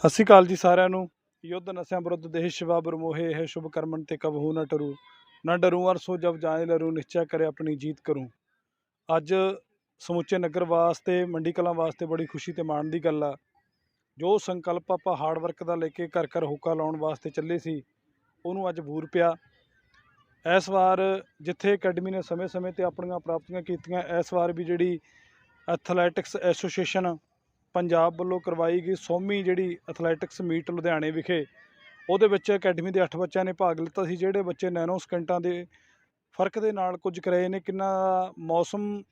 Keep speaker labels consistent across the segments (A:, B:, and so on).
A: ਸਤਿ ਸ਼੍ਰੀ ਅਕਾਲ ਜੀ ਸਾਰਿਆਂ ਨੂੰ। ਯੁੱਧ ਨਸ਼ਿਆਂ ਵਿਰੁੱਧ ਦੇਸ਼ ਸ਼ਿਵਾ ਬਰਮੋਹੇ ਹੈ ਸ਼ੁਭ ਕਰਮਨ ਤੇ ਕਬਹੂ ਨਾ ਟਰੂ। ਨਾ ਡਰੂ ਅਰ ਸੋ ਜਬ ਜਾਏ ਲਰੂ, ਨਿਸ਼ਚੈ ਕਰੇ ਆਪਣੀ ਜੀਤ ਕਰੂੰ। ਅੱਜ ਸਮੁੱਚੇ ਨਗਰ ਵਾਸਤੇ, ਮੰਡੀ ਕਲਾਂ ਵਾਸਤੇ ਬੜੀ ਖੁਸ਼ੀ ਤੇ ਮਾਣ ਦੀ ਗੱਲ ਆ। ਜੋ ਸੰਕਲਪ ਆਪਾਂ ਹਾਰਡ ਵਰਕ ਦਾ ਲੈ ਕੇ ਘਰ ਘਰ ਹੋਕਾ ਲਾਉਣ ਵਾਸਤੇ ਚੱਲੇ ਸੀ, ਉਹਨੂੰ ਅੱਜ ਬੂਰ ਪਿਆ। ਇਸ ਵਾਰ ਜਿੱਥੇ ਅਕੈਡਮੀ ਨੇ ਸਮੇਂ-ਸਮੇਂ ਤੇ ਆਪਣੀਆਂ ਪ੍ਰਾਪਤੀਆਂ ਕੀਤੀਆਂ, ਇਸ ਵਾਰ ਵੀ ਜਿਹੜੀ ਐਥਲੈਟਿਕਸ ਐਸੋਸੀਏਸ਼ਨ ਪੰਜਾਬ ਵੱਲੋਂ ਕਰਵਾਈ ਗਈ ਸੌਵੀਂ ਜਿਹੜੀ ਐਥਲੈਟਿਕਸ ਮੀਟ ਲੁਧਿਆਣੇ ਵਿਖੇ, ਉਹਦੇ ਵਿੱਚ ਅਕੈਡਮੀ ਦੇ 8 ਬੱਚਿਆਂ ਨੇ ਭਾਗ ਲਿੱਤਾ ਸੀ, ਜਿਹੜੇ ਬੱਚੇ ਨੈਨੋ ਸਕਿੰਟਾਂ ਦੇ ਫ਼ਰਕ ਦੇ ਨਾਲ ਕੁਝ ਕਰਾਏ ਨੇ, ਕਿੰਨਾ ਮੌਸਮ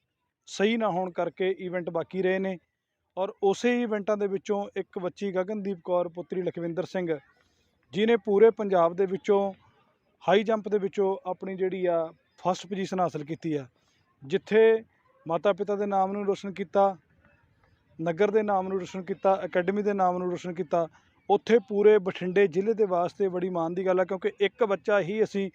A: ਸਹੀ ਨਾ ਹੋਣ ਕਰਕੇ ਇਵੈਂਟ ਬਾਕੀ ਰਹੇ ਨੇ ਔਰ ਉਸੇ ਇਵੈਂਟਾਂ ਦੇ ਵਿੱਚੋਂ ਇੱਕ ਬੱਚੀ ਗਗਨਦੀਪ ਕੌਰ, ਪੁੱਤਰੀ ਲਖਵਿੰਦਰ ਸਿੰਘ ਜਿਨੇ ਪੂਰੇ ਪੰਜਾਬ ਦੇ ਵਿੱਚੋਂ ਹਾਈ ਜੰਪ ਦੇ ਵਿੱਚੋਂ ਆਪਣੀ ਜਿਹੜੀ ਆ ਫਸਟ ਪੋਜੀਸ਼ਨ ਹਾਸਲ ਕੀਤੀ ਆ, ਜਿੱਥੇ ਮਾਤਾ ਪਿਤਾ ਦੇ ਨਾਮ ਨੂੰ ਰੋਸ਼ਨ ਕੀਤਾ ਨਗਰ ਦੇ ਨਾਮ ਨੂੰ ਰੋਸ਼ਨ ਕੀਤਾ, ਅਕੈਡਮੀ ਦੇ ਨਾਮ ਨੂੰ ਰੋਸ਼ਨ ਕੀਤਾ। ਉੱਥੇ ਪੂਰੇ ਬਠਿੰਡੇ ਜ਼ਿਲ੍ਹੇ ਦੇ ਵਾਸਤੇ ਬੜੀ ਮਾਣ ਦੀ ਗੱਲ ਆ, ਕਿਉਂਕਿ ਇੱਕ ਬੱਚਾ ਹੀ ਅਸੀਂ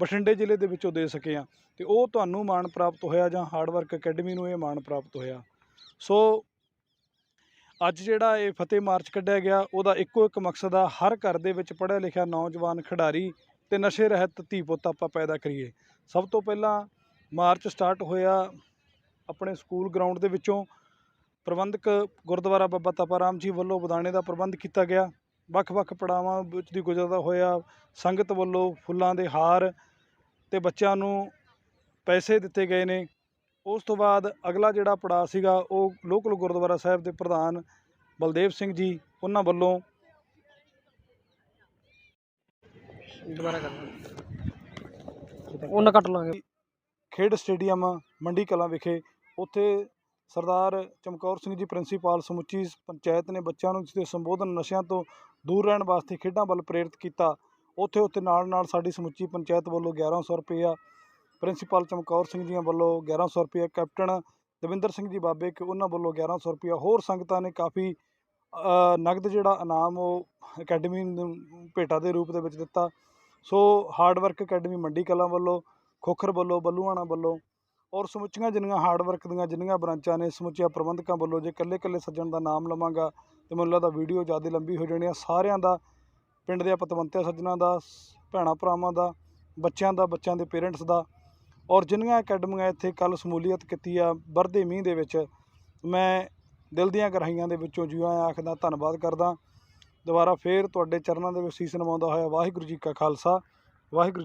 A: ਬਠਿੰਡੇ ਜ਼ਿਲ੍ਹੇ ਦੇ ਵਿੱਚੋਂ ਦੇ ਸਕੇ ਆ। ਤੇ ਉਹ ਤੁਹਾਨੂੰ ਮਾਣ ਪ੍ਰਾਪਤ ਹੋਇਆ ਜਾਂ ਹਾਰਡ ਵਰਕ ਅਕੈਡਮੀ ਨੂੰ ਇਹ ਮਾਣ ਪ੍ਰਾਪਤ ਹੋਇਆ। ਸੋ ਅੱਜ ਜਿਹੜਾ ਇਹ ਫਤਿਹ ਮਾਰਚ ਕੱਢਿਆ ਗਿਆ, ਉਹਦਾ ਇੱਕੋ ਇੱਕ ਮਕਸਦ ਆ, ਹਰ ਘਰ ਦੇ ਵਿੱਚ ਪੜ੍ਹਿਆ ਲਿਖਿਆ ਨੌਜਵਾਨ ਖਿਡਾਰੀ ਤੇ ਨਸ਼ੇ ਰਹਿਤ ਧੀ ਪੁੱਤ ਆਪਾਂ ਪੈਦਾ ਕਰੀਏ। ਸਭ ਤੋਂ ਪਹਿਲਾਂ ਮਾਰਚ ਸਟਾਰਟ ਹੋਇਆ ਆਪਣੇ ਸਕੂਲ ਗਰਾਊਂਡ ਦੇ ਵਿੱਚੋਂ। ਪ੍ਰਬੰਧਕ ਗੁਰਦੁਆਰਾ ਬਾਬਾ ਤਪਾ ਰਾਮ ਜੀ ਵੱਲੋਂ ਬਦਾਣੇ ਦਾ ਪ੍ਰਬੰਧ ਕੀਤਾ ਗਿਆ। ਵੱਖ-ਵੱਖ ਪੜਾਵਾਂ ਵਿੱਚ ਦੀ ਗੁਜ਼ਰਦਾ ਹੋਇਆ ਸੰਗਤ ਵੱਲੋਂ ਫੁੱਲਾਂ ਦੇ ਹਾਰ ਤੇ ਬੱਚਿਆਂ ਨੂੰ ਪੈਸੇ ਦਿੱਤੇ ਗਏ ਨੇ। ਉਸ ਤੋਂ ਬਾਅਦ ਅਗਲਾ ਜਿਹੜਾ ਪੜਾਅ ਸੀਗਾ ਉਹ ਲੋਕਲ ਗੁਰਦੁਆਰਾ ਸਾਹਿਬ ਦੇ ਪ੍ਰਧਾਨ ਬਲਦੇਵ ਸਿੰਘ ਜੀ ਉਹਨਾਂ ਵੱਲੋਂ
B: ਦੁਬਾਰਾ ਕਰ ਉਹਨਾਂ ਕੱਟ ਲਾਂਗੇ।
A: ਖੇਡ ਸਟੇਡੀਅਮ ਮੰਡੀ ਕਲਾਂ ਵਿਖੇ ਉੱਥੇ ਸਰਦਾਰ ਚਮਕੌਰ ਸਿੰਘ ਜੀ ਪ੍ਰਿੰਸੀਪਲ ਸਮੁੱਚੀ ਪੰਚਾਇਤ ਨੇ ਬੱਚਿਆਂ ਨੂੰ ਜਿਸ ਸੰਬੋਧਨ ਨਸ਼ਿਆਂ ਤੋਂ ਦੂਰ ਰਹਿਣ ਵਾਸਤੇ ਖੇਡਾਂ ਵੱਲ ਪ੍ਰੇਰਿਤ ਕੀਤਾ। ਉੱਥੇ ਉੱਥੇ ਨਾਲ ਨਾਲ ਸਾਡੀ ਸਮੁੱਚੀ ਪੰਚਾਇਤ ਵੱਲੋਂ 1100 ਰੁਪਇਆ ਪ੍ਰਿੰਸੀਪਲ ਚਮਕੌਰ ਸਿੰਘ ਜੀਆਂ ਵੱਲੋਂ 1100 ਰੁਪਇਆ ਕੈਪਟਨ ਦਵਿੰਦਰ ਸਿੰਘ ਜੀ ਬਾਬੇ ਕਿ ਉਹਨਾਂ ਵੱਲੋਂ 1100 ਰੁਪਇਆ ਹੋਰ ਸੰਗਤਾਂ ਨੇ ਕਾਫੀ ਨਗਦ ਜਿਹੜਾ ਇਨਾਮ ਉਹ ਅਕੈਡਮੀ ਨੂੰ ਭੇਟਾ ਦੇ ਰੂਪ ਦੇ ਵਿੱਚ ਦਿੱਤਾ। ਸੋ hard work academy Mandi Kalan ਵੱਲੋਂ, ਖੋਖਰ ਵੱਲੋਂ, ਬੱਲੂਆਣਾ ਵੱਲੋਂ ਔਰ ਸਮੁੱਚੀਆਂ ਜਿੰਨੀਆਂ ਹਾਰਡ ਵਰਕ ਦੀਆਂ ਜਿੰਨੀਆਂ ਬ੍ਰਾਂਚਾਂ ਨੇ ਸਮੁੱਚੀਆਂ ਪ੍ਰਬੰਧਕਾਂ ਵੱਲੋਂ ਜੇ ਇਕੱਲੇ ਇਕੱਲੇ ਸੱਜਣ ਦਾ ਨਾਮ ਲਵਾਂਗਾ ਤੇ ਮੈਨੂੰ ਲੱਗਦਾ ਵੀਡੀਓ ਜ਼ਿਆਦਾ ਲੰਬੀ ਹੋ ਜਾਣੀ ਆ। ਸਾਰਿਆਂ ਦਾ, ਪਿੰਡ ਦੇ ਪਤਵੰਤਿਆ ਸੱਜਣਾ ਦਾ ਸ- ਭੈਣਾਂ ਭਰਾਵਾਂ ਦਾ, ਬੱਚਿਆਂ ਦਾ, ਬੱਚਿਆਂ ਦੇ ਪੇਰੈਂਟਸ ਦਾ ਔਰ ਜਿੰਨੀਆਂ ਅਕੈਡਮੀਆਂ ਇੱਥੇ ਕੱਲ ਸਮੂਲੀਅਤ ਕੀਤੀ ਆ ਵਰਦੇ ਮੀਂਹ ਦੇ ਵਿੱਚ, ਮੈਂ ਦਿਲ ਦੀਆਂ ਗਹਿਰਾਈਆਂ ਦੇ ਵਿੱਚੋਂ ਜੀ ਆਇਆਂ ਆਖਦਾ ਧੰਨਵਾਦ ਕਰਦਾ। ਦੁਬਾਰਾ ਫੇਰ ਤੁਹਾਡੇ ਚਰਨਾਂ ਦੇ ਵਿੱਚ ਸੀਸ ਨਵਾਉਂਦਾ ਹੋਇਆ ਵਾਹਿਗੁਰੂ ਜੀ ਕਾ ਖਾਲਸਾ, ਵਾਹਿਗੁਰੂ